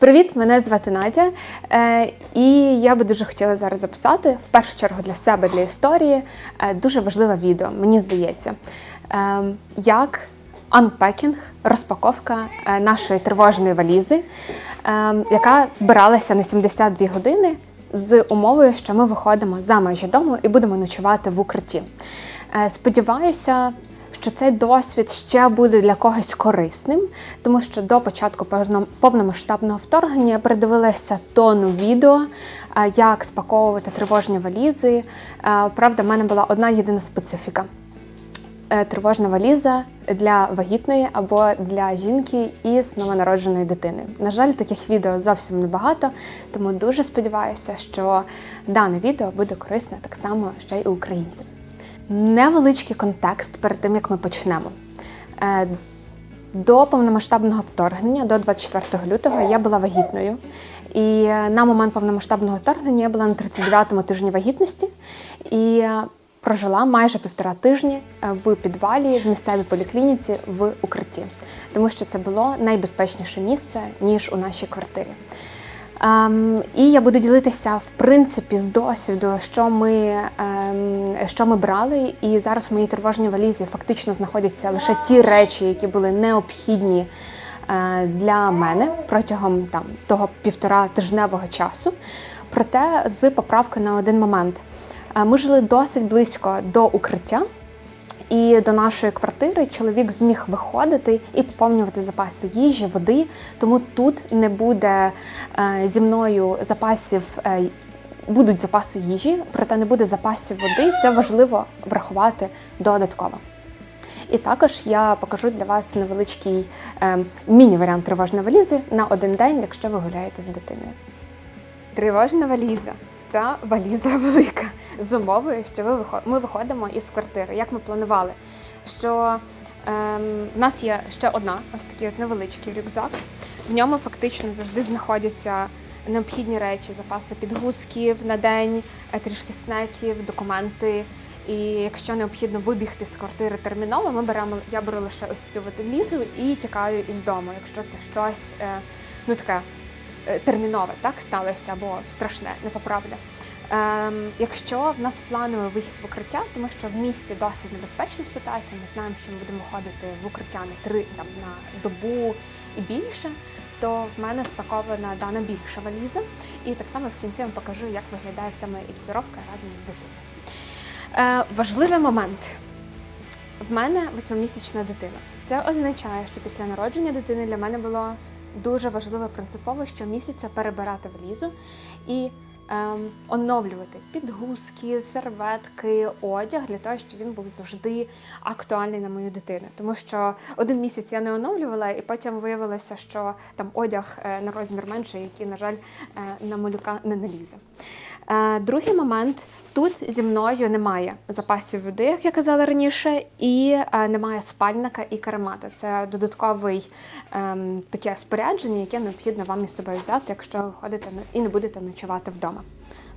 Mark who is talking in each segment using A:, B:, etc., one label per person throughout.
A: Привіт, мене звати Надя, е, і я би дуже хотіла зараз записати в першу чергу для себе, для історії, е, дуже важливе відео, мені здається, е, як анпекінг, розпаковка нашої тривожної валізи, яка збиралася на 72 години з умовою, що ми виходимо за межі дому і будемо ночувати в укритті. Сподіваюся, що цей досвід ще буде для когось корисним, тому що до початку повно- повномасштабного вторгнення я передивилася тонну відео, е, як спаковувати тривожні валізи. Е, Правда, в мене була одна єдина специфіка. Е, Тривожна валіза для вагітної або для жінки із новонародженою дитиною. На жаль, таких відео зовсім небагато, тому дуже сподіваюся, що дане відео буде корисне так само ще й українцям. Невеличкий контекст перед тим, як ми почнемо. Е, До повномасштабного вторгнення, до 24 лютого, я була вагітною. І на момент повномасштабного вторгнення я була на 39-му тижні вагітності і прожила майже півтора тижні е, в підвалі в місцевій поліклініці в укритті, тому що це було найбезпечніше місце ніж у нашій квартирі. Ем, і я буду ділитися в принципі з досвіду, що ми, ем, що ми брали. І зараз в моїй тривожній валізі фактично знаходяться лише ті речі, які були необхідні е, для мене протягом там того півтора тижневого часу. Проте з поправкою на один момент. Е, Ми жили досить близько до укриття. І до нашої квартири чоловік зміг виходити і поповнювати запаси їжі, води. Тому тут не буде е, зі мною запасів, е, будуть запаси їжі, проте не буде запасів води. Це важливо врахувати додатково. І також я покажу для вас невеличкий е, міні-варіант тривожної валізи на один день, якщо ви гуляєте з дитиною. Тривожна валіза. Ця валіза велика з умовою, що ви ми виходимо із квартири. Як ми планували, що ем, в нас є ще одна, ось такий от невеличкий рюкзак. В ньому фактично завжди знаходяться необхідні речі, запаси підгузків на день, е, трішки снеків, документи. І якщо необхідно вибігти з квартири терміново, ми беремо, я беру лише ось цю валізу і тікаю із дому, якщо це щось е, ну таке термінове так сталося або страшне, непоправне. Ем, якщо в нас плановий вихід в укриття, тому що в місті досить небезпечна ситуація, ми знаємо, що ми будемо виходити в укриття на три там на добу і більше, то в мене спакована дана більша валіза. І так само в кінці я вам покажу, як виглядає вся моя екіпіровка разом з дитиною. Е, важливий момент. В мене восьмимісячна дитина. Це означає, що після народження дитини для мене було дуже важливо принципово щомісяця перебирати валізу і ем, оновлювати підгузки, серветки, одяг для того, щоб він був завжди актуальний на мою дитину. Тому що один місяць я не оновлювала, і потім виявилося, що там одяг е, на розмір менший, який, на жаль, е, на малюка не налізе. Е, Другий момент. Тут зі мною немає запасів води, як я казала раніше, і е, немає спальника і каремата. Це додатковий ем, таке спорядження, яке необхідно вам із собою взяти, якщо ви ходите і не будете ночувати вдома.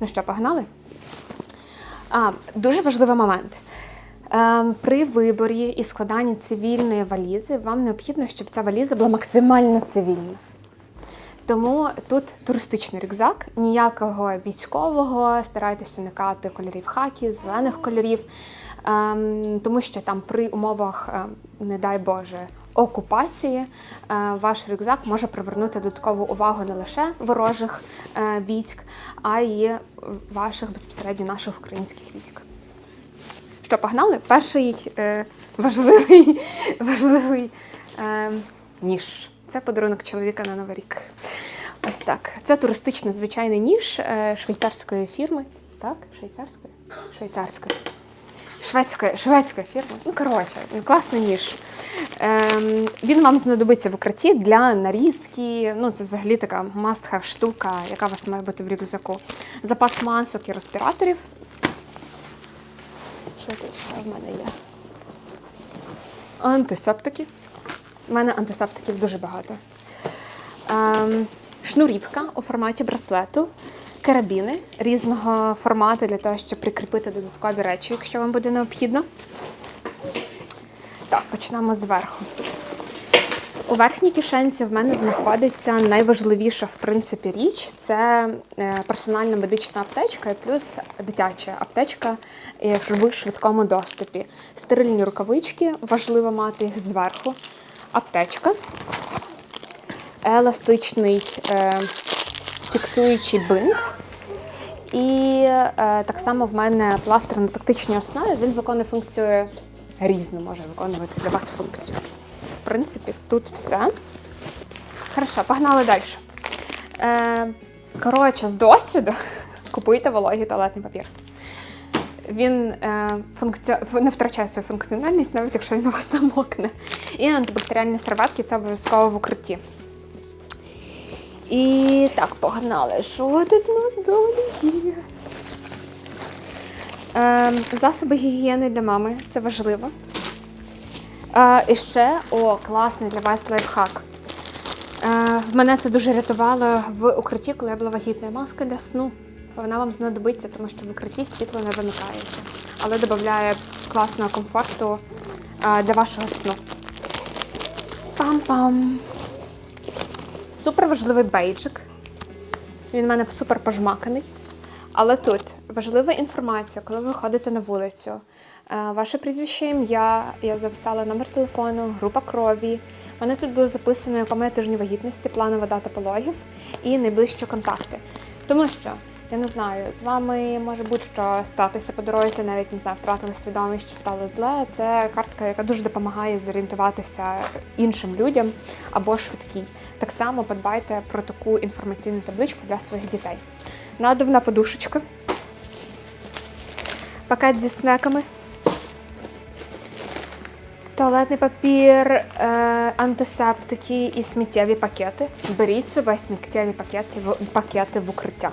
A: Ну що, погнали? А, дуже важливий момент. Ем, при виборі і складанні цивільної валізи вам необхідно, щоб ця валіза була максимально цивільна. Тому тут туристичний рюкзак, ніякого військового, старайтеся уникати кольорів хакі, зелених кольорів, ем, тому що там при умовах, ем, не дай Боже, окупації е, ваш рюкзак може привернути додаткову увагу не лише ворожих е, військ, а й ваших безпосередньо наших українських військ. Що, погнали? Перший е, важливий, важливий е, ніж. Це подарунок чоловіка на Новий рік. Ось так. Це туристичний звичайний ніж е, швейцарської фірми. Так? Швейцарської? Швейцарської. Шведської, шведської фірми. Ну, коротше, класний ніж. Ем, він вам знадобиться в укритті для нарізки. Ну, це взагалі така must-have штука, яка у вас має бути в рюкзаку. Запас масок і респіраторів. Що тут ще в мене є? Антисептики. У мене антисептиків дуже багато. Ем, шнурівка у форматі браслету, карабіни різного формату для того, щоб прикріпити додаткові речі, якщо вам буде необхідно. Так, почнемо зверху. У верхній кишенці в мене знаходиться найважливіша в принципі річ це е, персональна медична аптечка і плюс дитяча аптечка е, в швидкому доступі. Стерильні рукавички, важливо мати їх зверху. Аптечка, еластичний е, фіксуючий бинт. І е, так само в мене пластир на тактичній основі. Він виконує функцію різну, може виконувати для вас функцію. В принципі, тут все. Хорошо, погнали далі. Е, коротше, з досвіду купуйте вологий туалетний папір. Він е, функці... не втрачає свою функціональність, навіть якщо він у вас намокне. І антибактеріальні серветки це обов'язково в укритті. І так, погнали. Що тут у нас далі є? Е, засоби гігієни для мами це важливо. Е, і ще о, класний для вас лайфхак. Мене це дуже рятувало в укритті, коли я була вагітна. Маска для сну. Вона вам знадобиться, тому що в укритті світло не вимикається, але додає класного комфорту е, для вашого сну. Пам-пам. Супер важливий бейджик. Він в мене супер пожмаканий. Але тут важлива інформація, коли ви ходите на вулицю. Е, Ваше прізвище, ім'я, я записала номер телефону, група крові. У мене тут було записано, якому я тижні вагітності, планова дата пологів і найближчі контакти. Тому що, я не знаю, з вами може будь-що статися по дорозі, навіть не знаю, втратили свідомість чи стало зле. Це картка, яка дуже допомагає зорієнтуватися іншим людям або швидкій. Так само подбайте про таку інформаційну табличку для своїх дітей. Надувна подушечка, пакет зі снеками, туалетний папір, е, антисептики і сміттєві пакети. Беріть з собою сміттєві пакети пакети в укриття,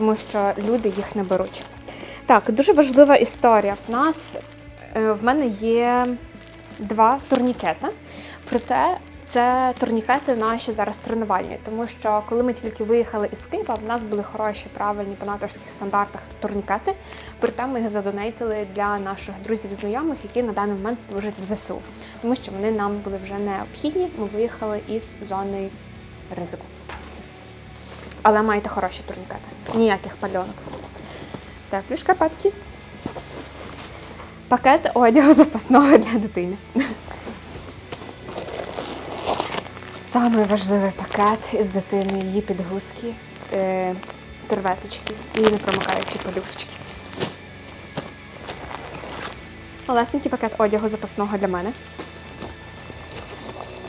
A: тому що люди їх не беруть. Так, дуже важлива історія. В нас е, в мене є два турнікети. Проте це турнікети наші зараз тренувальні, тому що коли ми тільки виїхали із Києва, в нас були хороші, правильні по натовських стандартах турнікети. Проте ми їх задонейтили для наших друзів і знайомих, які на даний момент служать в ЗСУ, тому що вони нам були вже необхідні. Ми виїхали із зони ризику. Але маєте хороші турнікети, ніяких пальонок. Теплі шкарпетки. Пакет одягу запасного для дитини. Самий важливий пакет із дитини її підгузки, е, серветочки і непромикаючі подушечки. Малесенький пакет одягу запасного для мене.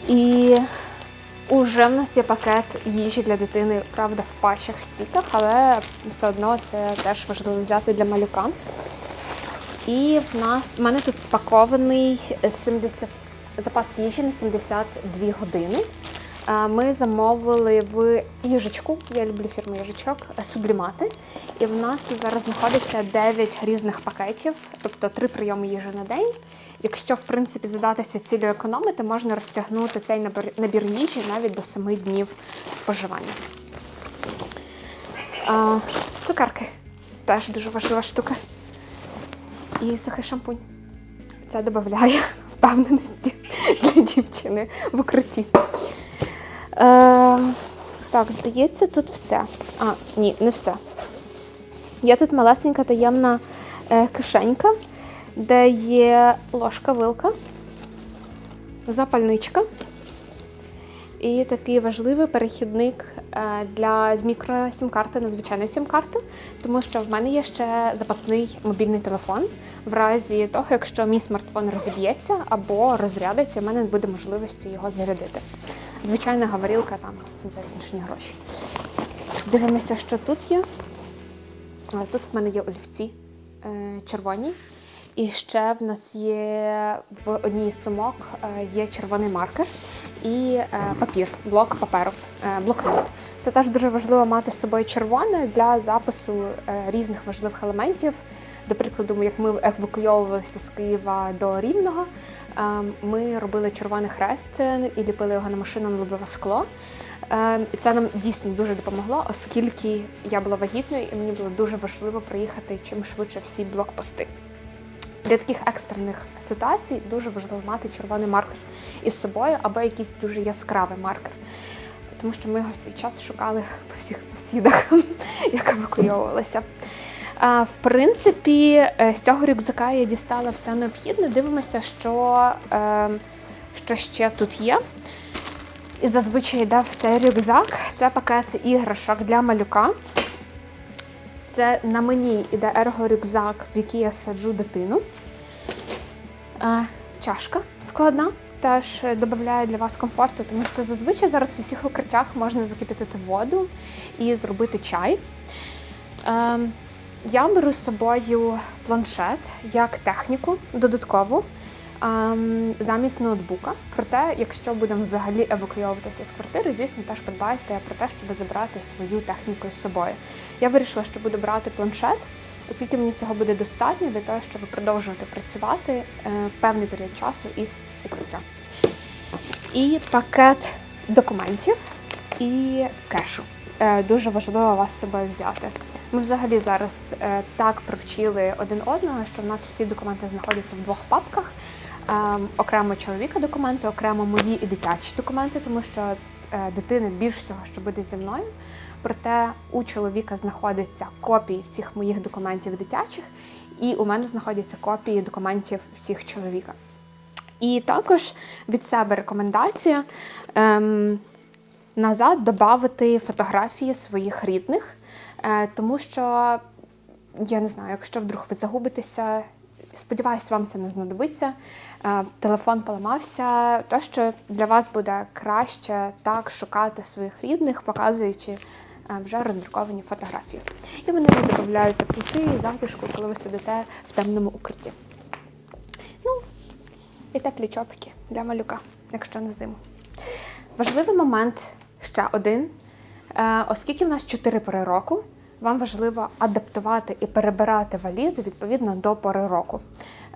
A: І уже в нас є пакет їжі для дитини, правда, в пащах в сіках, але все одно це теж важливо взяти для малюка. І в нас в мене тут спакований 70, запас їжі на 72 години. Е, Ми замовили в їжачку, я люблю фірму їжачок, е, сублімати. І в нас тут зараз знаходиться 9 різних пакетів, тобто 3 прийоми їжі на день. Якщо, в принципі, задатися цілю економити, можна розтягнути цей набір, набір їжі навіть до 7 днів споживання. А, цукерки теж дуже важлива штука. І сухий шампунь. Це додає впевненості для дівчини в укритті. Е, так, здається, тут все. А, ні, не все. Є тут малесенька таємна е, кишенька, де є ложка-вилка, запальничка. І такий важливий перехідник е, для з мікро-сім-карти на звичайну сім-карту, тому що в мене є ще запасний мобільний телефон. В разі того, якщо мій смартфон розіб'ється або розрядиться, в мене не буде можливості його зарядити. Звичайна говорілка там за смішні гроші. Дивимося, що тут є. Тут в мене є олівці е, червоні. І ще в нас є в одній з сумок е, є червоний маркер і е, папір, блок паперу, е, блокнот. Це теж дуже важливо мати з собою червоне для запису різних важливих елементів. До прикладу, як ми евакуйовувалися з Києва до Рівного, ми робили червоний хрест і ліпили його на машину на лобове скло. І це нам дійсно дуже допомогло, оскільки я була вагітною і мені було дуже важливо проїхати чим швидше всі блокпости. Для таких екстрених ситуацій дуже важливо мати червоний маркер із собою або якийсь дуже яскравий маркер. Тому що ми його свій час шукали по всіх сусідах, як евакуйовувалися. В принципі, е, з цього рюкзака я дістала все необхідне. Дивимося, що, е, що ще тут є. І зазвичай йде в цей рюкзак. Це пакет іграшок для малюка. Це на мені йде ерго-рюкзак, в який я саджу дитину. Чашка складна. Теж додає для вас комфорту, тому що зазвичай зараз в усіх укриттях можна закипятити воду і зробити чай. Я беру з собою планшет як техніку додаткову замість ноутбука. Проте, якщо будемо взагалі евакуйовуватися з квартири, звісно, теж подбайте про те, щоб забрати свою техніку з собою. Я вирішила, що буду брати планшет, оскільки мені цього буде достатньо для того, щоб продовжувати працювати е, певний період часу із укриття. І пакет документів і кешу. Е, Дуже важливо вас з собою взяти. Ми взагалі зараз е, так привчили один одного, що в нас всі документи знаходяться в двох папках. Ем, окремо чоловіка документи, окремо мої і дитячі документи, тому що е, дитини більш всього, що буде зі мною. Проте у чоловіка знаходяться копії всіх моїх документів дитячих, і у мене знаходяться копії документів всіх чоловіка. І також від себе рекомендація ем, назад додати фотографії своїх рідних, е, тому що я не знаю, якщо вдруг ви загубитеся, сподіваюся, вам це не знадобиться. е, Телефон поламався, то що для вас буде краще так шукати своїх рідних, показуючи е, вже роздруковані фотографії. І вони додають теплоти і затишку, коли ви сидите в темному укритті. Ну, і теплі чопики для малюка, якщо на зиму. Важливий момент ще один. Е, Оскільки в нас 4 пори року, вам важливо адаптувати і перебирати валізу відповідно до пори року.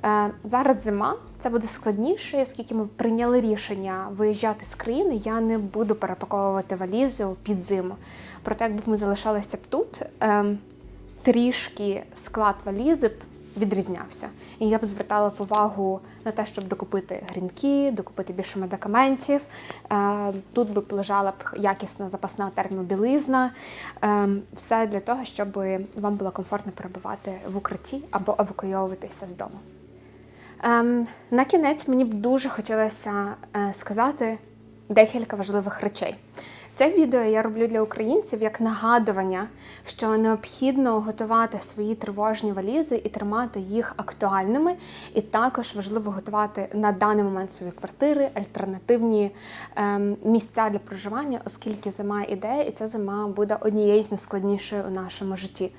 A: Е, Зараз зима, це буде складніше, оскільки ми прийняли рішення виїжджати з країни, я не буду перепаковувати валізу під зиму. Проте, якби ми залишалися б тут, ем, трішки склад валізи відрізнявся. І я б звертала увагу на те, щоб докупити грінки, докупити більше медикаментів. Е, Тут би лежала б якісна запасна термобілизна. Е, Все для того, щоб вам було комфортно перебувати в укритті або евакуйовуватися з дому. Ем, на кінець мені б дуже хотілося е, сказати декілька важливих речей. Це відео я роблю для українців як нагадування, що необхідно готувати свої тривожні валізи і тримати їх актуальними. І також важливо готувати на даний момент свої квартири, альтернативні ем, місця для проживання, оскільки зима іде, і ця зима буде однією з найскладніших у нашому житті.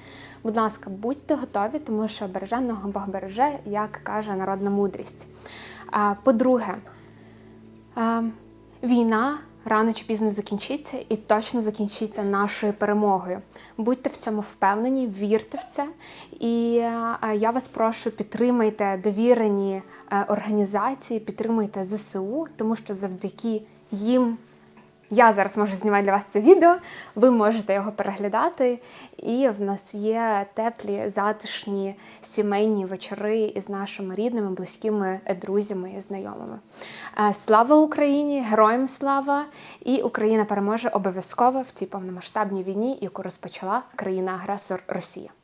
A: Будь ласка, будьте готові, тому що береженого Бог береже, як каже народна мудрість. А, По-друге, е, війна рано чи пізно закінчиться і точно закінчиться нашою перемогою. Будьте в цьому впевнені, вірте в це. І е, я вас прошу, підтримайте довірені е, організації, підтримуйте ЗСУ, тому що завдяки їм. Я зараз можу знімати для вас це відео, ви можете його переглядати, і в нас є теплі, затишні сімейні вечори із нашими рідними, близькими друзями і знайомими. Е, Слава Україні! Героям слава! І Україна переможе обов'язково в цій повномасштабній війні, яку розпочала країна-агресор Росія.